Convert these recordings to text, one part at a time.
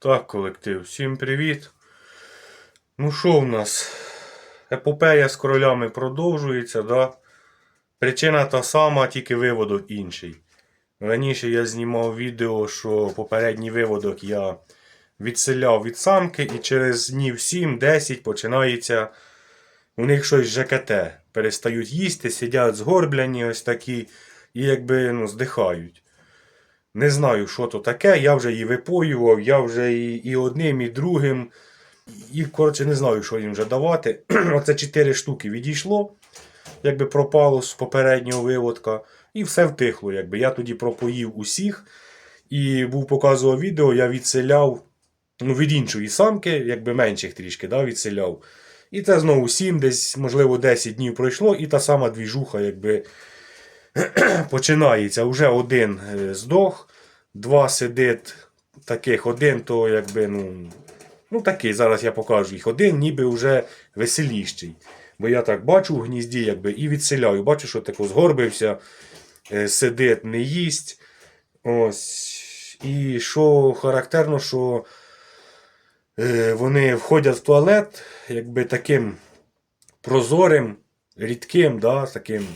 Так, колектив, всім привіт. Ну що в нас? Епопея з королями продовжується, да? Причина та сама, тільки виводок інший. Раніше я знімав відео, що попередній виводок я відселяв від самки, і через днів 7-10 починається у них щось ЖКТ. Перестають їсти, сидять згорбляні ось такі, і якби ну, здихають. Не знаю, що то таке. Я вже її випоював, я вже і, і одним, і другим. І, коротше, не знаю, що їм вже давати. Оце 4 штуки відійшло, якби пропало з попереднього виводка. І все втихло. Якби. Я тоді пропоїв усіх. І був показував відео, я відселяв ну, від іншої самки, якби менших трішки, да, відселяв. І це знову 7, десь, можливо, 10 днів пройшло, і та сама двіжуха, якби починається. Уже один е, здох, два сидить таких, один, то якби, ну, ну такий, зараз я покажу їх. Один ніби вже веселіщий. Бо я так бачу в гнізді, якби, і відселяю. Бачу, що тако згорбився, е, сидить, не їсть. Ось. І що характерно, що е, вони входять в туалет, якби таким прозорим, рідким, да, таким,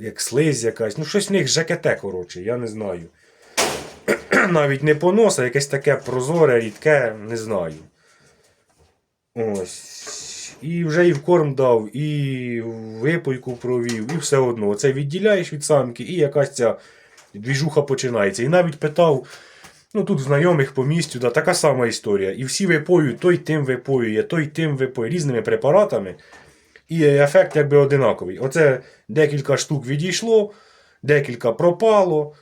як слизь якась. Ну, щось в них ЖКТ, коротше, я не знаю. Навіть не понос, а якесь таке прозоре, рідке, не знаю. Ось. І вже і в корм дав, і випойку провів, і все одно. Оце відділяєш від самки, і якась ця двіжуха починається. І навіть питав, ну тут знайомих по місту, да, така сама історія. І всі випоюють, той тим випоює, той тим випоює різними препаратами. І ефект якби одинаковий. Оце декілька штук відійшло, декілька пропало,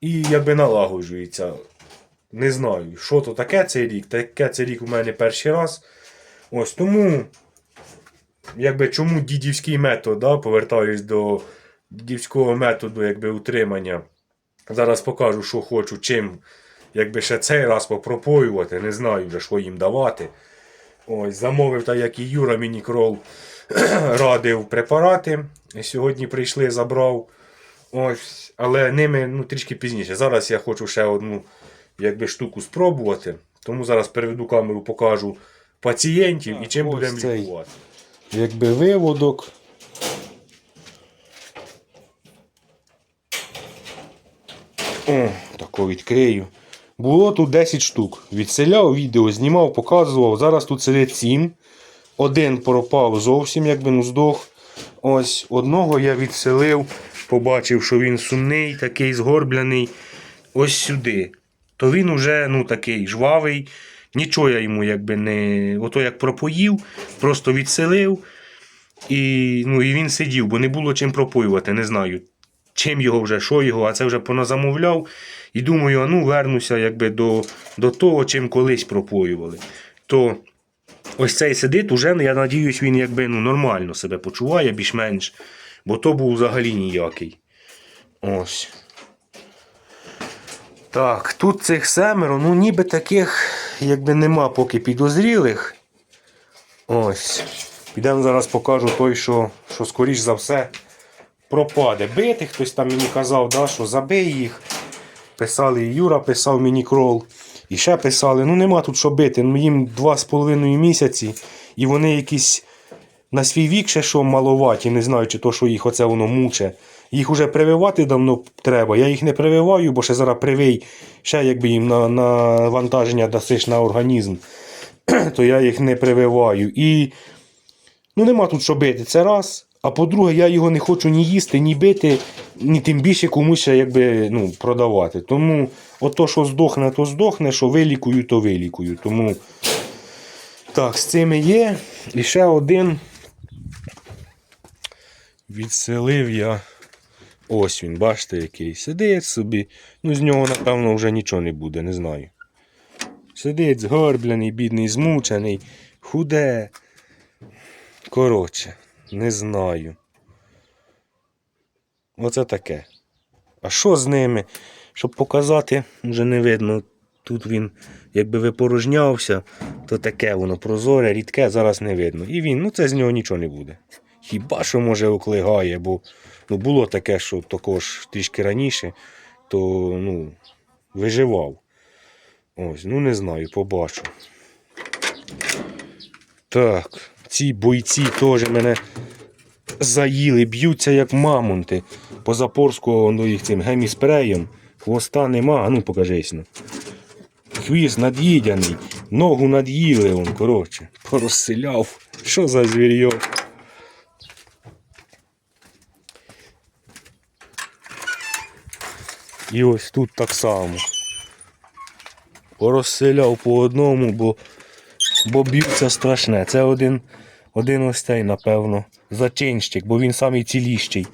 і якби налагоджується. Не знаю, що то таке цей рік. Таке цей рік у мене перший раз. Ось тому, якби чому дідівський метод, да, повертаюсь до дідівського методу якби, утримання. Зараз покажу, що хочу, чим якби ще цей раз попропоювати. Не знаю вже, що їм давати. Ось, замовив, так як і Юра Мінікрол радив препарати. Сьогодні прийшли, забрав. Ось, але ними ну, трішки пізніше. Зараз я хочу ще одну якби, штуку спробувати. Тому зараз переведу камеру, покажу пацієнтів і чим ось будемо цей. лікувати. якби виводок. О, тако відкрию. Було тут 10 штук. Відселяв відео, знімав, показував. Зараз тут сидить 7. Один пропав зовсім, якби ну здох. Ось одного я відселив, побачив, що він сумний, такий згорбляний. Ось сюди. То він уже ну, такий жвавий. Нічого я йому якби не. Ото як пропоїв, просто відселив. І, ну, і він сидів, бо не було чим пропоювати, не знаю. Чим його вже, що його, а це вже поназамовляв. І думаю, а ну вернуся якби до, до того, чим колись пропоювали. То ось цей сидить, уже, я надіюсь, він якби ну, нормально себе почуває більш-менш. Бо то був взагалі ніякий. Ось. Так, тут цих семеро, ну ніби таких, якби нема поки підозрілих. Ось. Підемо зараз покажу той, що, що скоріш за все пропаде. Бити, хтось там мені казав, да, що забий їх. Писали Юра писав мені крол. І ще писали, ну нема тут що бити. Ну, їм 2,5 місяці, і вони якісь на свій вік ще що маловаті, не знаю, чи то, що їх оце воно муче. Їх уже прививати давно треба. Я їх не прививаю, бо ще зараз привий, ще якби їм на, на вантаження дасиш на організм, то я їх не прививаю. І ну нема тут що бити. Це раз. А по-друге, я його не хочу ні їсти, ні бити, ні тим більше комусь ще якби, ну, продавати. Тому ото, що здохне, то здохне, що вилікую, то вилікую. Тому так, з цими є. І ще один. Відселив я. Ось він, бачите, який. Сидить собі. Ну, з нього, напевно, вже нічого не буде, не знаю. Сидить згорблений, бідний, змучений, худе. Коротше, не знаю. Оце таке. А що з ними? Щоб показати, вже не видно. Тут він якби випорожнявся, то таке воно прозоре, рідке, зараз не видно. І він, ну це з нього нічого не буде. Хіба що може оклигає, бо ну, було таке, що також трішки раніше, то ну, виживав. Ось, ну не знаю, побачу. Так, ці бойці теж мене заїли, б'ються як мамонти. По запорського ну, їх цим геміспреєм. Хвоста нема, ну покажись. Ну. Хвіст над'їдяний, ногу над'їли он, коротше, порозселяв. Що за звір'йо? І ось тут так само. Порозселяв по одному, бо, бо б'ються страшне. Це один, один ось цей, напевно, зачинщик, бо він самий ціліщий.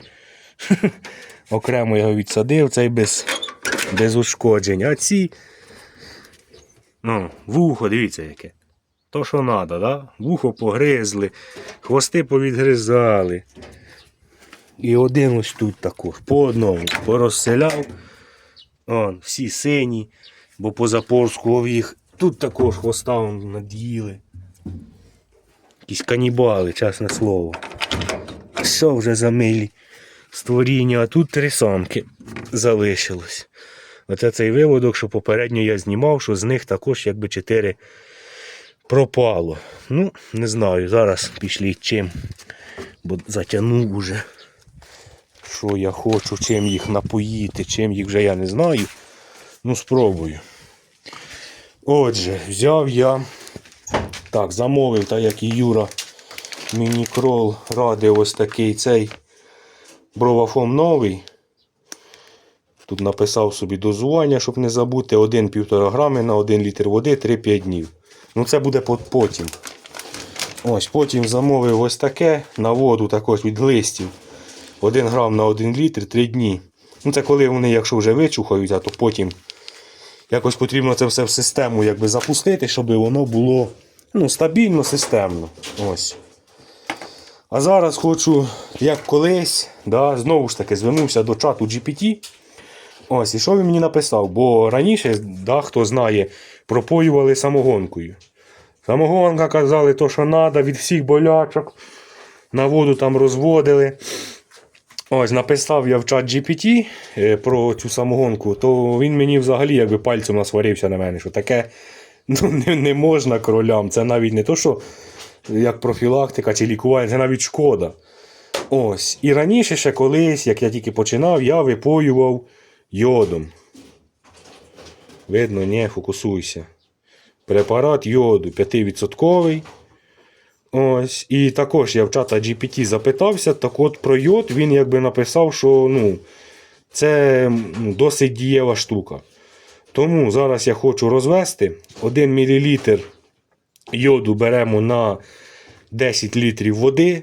Окремо його відсадив, цей без, без ушкоджень. А ці. Ну, вухо, дивіться яке. То, що треба, да? Вухо погризли, хвости повідгризали. І один ось тут також, по одному, порозселяв. Он, всі сині, бо по запорську їх тут також хвоста над'їли. Якісь канібали, чесне слово. Що вже за милі створіння, а тут три самки залишилось. Оце цей виводок, що попередньо я знімав, що з них також якби чотири пропало. Ну, не знаю, зараз пішли чим, бо затягнув уже. Що я хочу, чим їх напоїти, чим їх вже я не знаю. Ну, спробую. Отже, взяв я. Так, замовив, так як і Юра мінікрол радив ось такий цей бровафом новий. Тут написав собі дозування, щоб не забути. 1-1,5 грами на 1 літр води 3-5 днів. Ну це буде потім. Ось, потім замовив ось таке на воду також від глистів. 1 грам на 1 літр 3 дні. Ну це коли вони, якщо вже вичухають, то потім якось потрібно це все в систему якби запустити, щоб воно було ну, стабільно, системно. Ось. А зараз хочу, як колись, да, знову ж таки, звернувся до чату GPT. Ось, і що він мені написав? Бо раніше, да, хто знає, пропоювали самогонкою. Самогонка казали, то, що треба від всіх болячок. На воду там розводили. Ось, написав я в чат GPT е, про цю самогонку, то він мені взагалі якби пальцем насварився на мене, що таке ну, не, не можна кролям. Це навіть не то, що як профілактика чи лікування, це навіть шкода. Ось. І раніше ще колись, як я тільки починав, я випоював йодом. Видно, ні, фокусуйся. Препарат йоду 5%. Ось. І також я в чата GPT запитався, так от про йод він якби написав, що ну, це досить дієва штука. Тому зараз я хочу розвести 1 мл йоду беремо на 10 літрів води,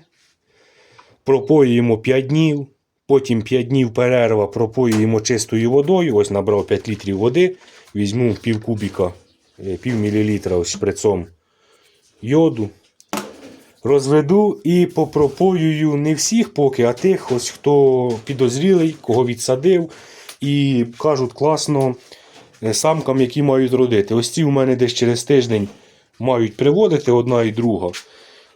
пропоюємо 5 днів, потім 5 днів перерва пропоюємо чистою водою. Ось набрав 5 літрів води, візьму пів кубіка, е, пів мілілітра ось шприцом йоду. Розведу і попропоюю не всіх поки, а тих, ось хто підозрілий, кого відсадив. І кажуть класно самкам, які мають родити. Ось ці у мене десь через тиждень мають приводити одна і друга.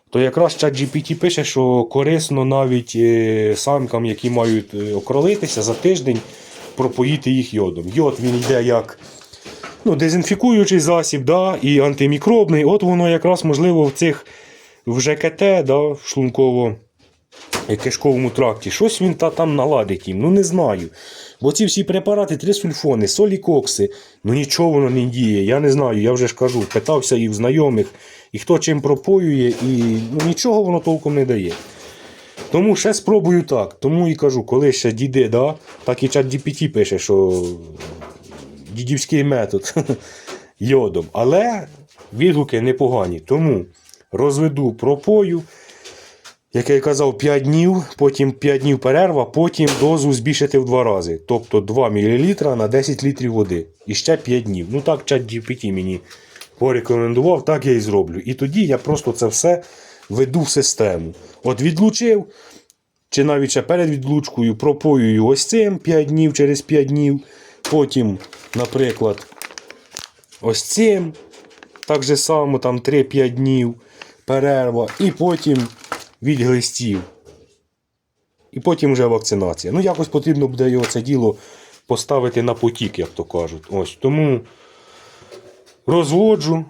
То якраз чат GPT пише, що корисно навіть е, самкам, які мають е, окролитися за тиждень, пропоїти їх йодом. Йод він йде як ну, дезінфікуючий засіб, да, і антимікробний. От воно якраз можливо в цих в ЖКТ, да, в шлунково кишковому тракті. Щось він та там наладить їм. Ну не знаю. Бо ці всі препарати, трисульфони, солікокси, ну нічого воно не діє. Я не знаю, я вже ж кажу, питався і в знайомих, і хто чим пропоює, і ну, нічого воно толком не дає. Тому ще спробую так. Тому і кажу, коли ще дійде, да, так і чат GPT пише, що дідівський метод йодом. Але відгуки непогані. Тому розведу пропою. Як я казав, 5 днів, потім 5 днів перерва, потім дозу збільшити в 2 рази. Тобто 2 мл на 10 літрів води. І ще 5 днів. Ну так чат GPT мені порекомендував, так я і зроблю. І тоді я просто це все веду в систему. От відлучив, чи навіть ще перед відлучкою пропоюю ось цим 5 днів через 5 днів. Потім, наприклад, ось цим. Так же само, там 3-5 днів перерва. І потім від глистів. І потім вже вакцинація. Ну, якось потрібно буде його це діло поставити на потік, як то кажуть. Ось. Тому розводжу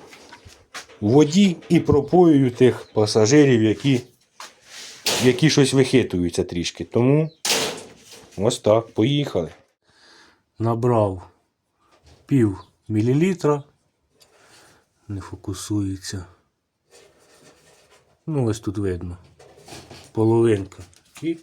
в воді і пропоюю тих пасажирів, які, які щось вихитуються трішки. Тому ось так, поїхали. Набрав пів мілілітра. Не фокусується. Ну, ось тут видно. Половинка. І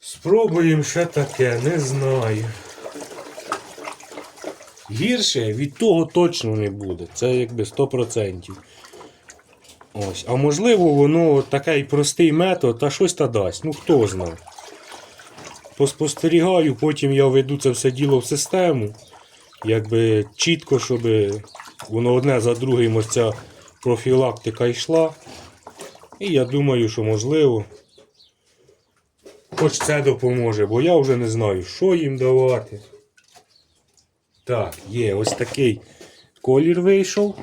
Спробуємо ще таке, не знаю. Гірше від того точно не буде. Це якби 100%. Ось. А можливо, воно такий простий метод, та щось та дасть. Ну хто знає. Поспостерігаю, потім я веду це все діло в систему. Якби чітко, щоб воно одне за другим ось ця профілактика йшла. І я думаю, що можливо. Хоч це допоможе, бо я вже не знаю, що їм давати. Так, є ось такий колір вийшов.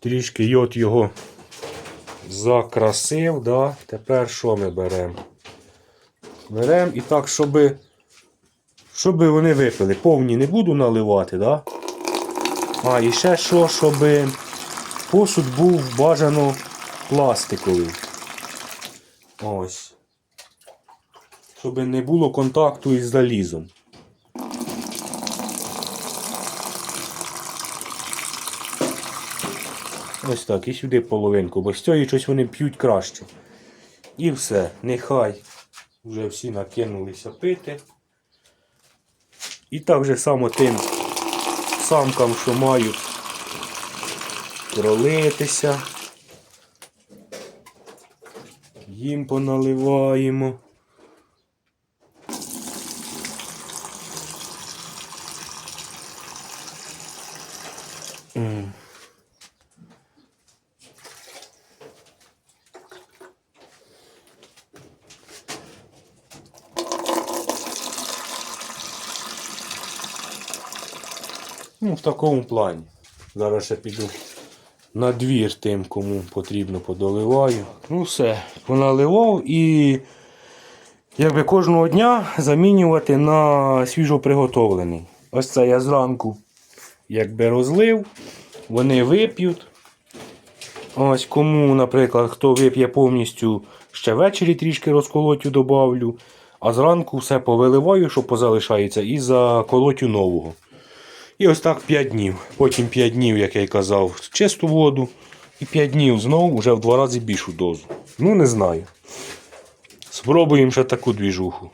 Трішки йод його закрасив, да? Тепер що ми беремо? Беремо і так, щоб, щоб вони випили. Повні не буду наливати, да? А, і ще що, щоб посуд був бажано пластиковий. Ось щоб не було контакту із залізом. Ось так, і сюди половинку, бо з цієї щось вони п'ють краще. І все, нехай вже всі накинулися пити. І так же само тим самкам, що мають пролитися. Їм поналиваємо. Такому плані. Зараз ще піду на двір тим, кому потрібно, подоливаю. Ну все, поналивав і якби кожного дня замінювати на свіжоприготовлений. Ось це я зранку якби розлив, вони вип'ють. Ось кому, наприклад, хто вип'є повністю, ще ввечері трішки розколотю добавлю, а зранку все повиливаю, що позалишається, і заколотю нового. І ось так 5 днів. Потім 5 днів, як я й казав, чисту воду. І 5 днів знову вже в два рази більшу дозу. Ну, не знаю. Спробуємо ще таку двіжуху.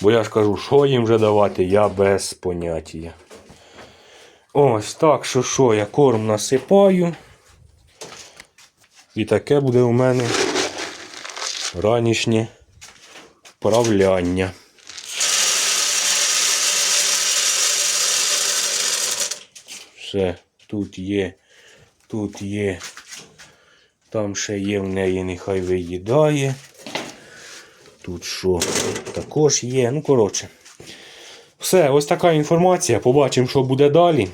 Бо я ж кажу, що їм вже давати, я без поняття. Ось так, що що, я корм насипаю. І таке буде у мене ранішнє вправляння. Все, тут є, тут є, там ще є в неї, нехай виїдає. Тут що також є. Ну, коротше. Все, ось така інформація. Побачимо, що буде далі.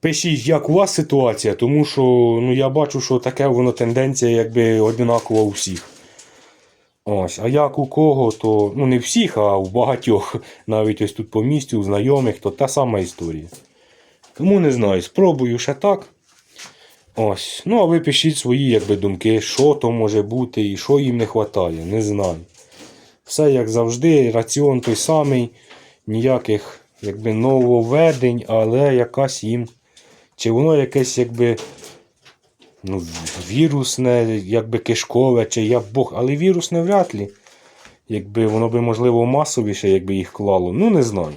Пишіть, як у вас ситуація, тому що ну, я бачу, що таке воно тенденція якби одинакова у всіх. Ось, а як у кого, то ну не всіх, а у багатьох, навіть ось тут по місті, у знайомих, то та сама історія. Тому не знаю, спробую ще так. Ось. Ну, а ви пишіть свої якби, думки, що то може бути і що їм не вистачає, не знаю. Все як завжди, раціон той самий, ніяких якби, нововведень, але якась їм. Чи воно якесь якби ну, вірусне, якби кишкове, чи як Бог, але вірусне вряд ли. Якби воно би, можливо, масовіше, якби їх клало. Ну, не знаю.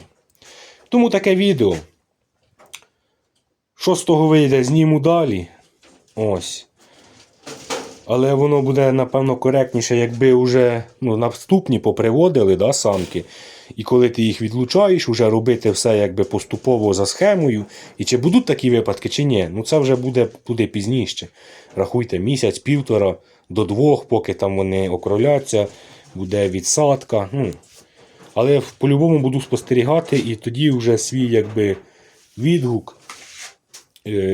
Тому таке відео. Що з того вийде, зніму далі. Ось. Але воно буде, напевно, коректніше, якби вже ну, наступні поприводили да, самки. І коли ти їх відлучаєш, вже робити все якби поступово за схемою. І чи будуть такі випадки, чи ні, ну це вже буде, буде пізніше. Рахуйте, місяць, півтора до двох, поки там вони окроляться, буде відсадка. Ну. Але по-любому буду спостерігати, і тоді вже свій якби, відгук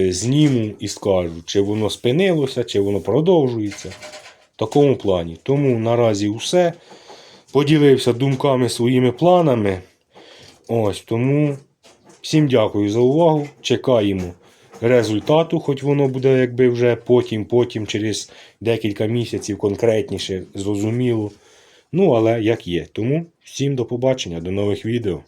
зніму і скажу, чи воно спинилося, чи воно продовжується. В такому плані. Тому наразі все. Поділився думками своїми планами. Ось тому всім дякую за увагу. Чекаємо результату, хоч воно буде якби вже потім, потім, через декілька місяців конкретніше, зрозуміло. Ну, але як є. Тому всім до побачення, до нових відео.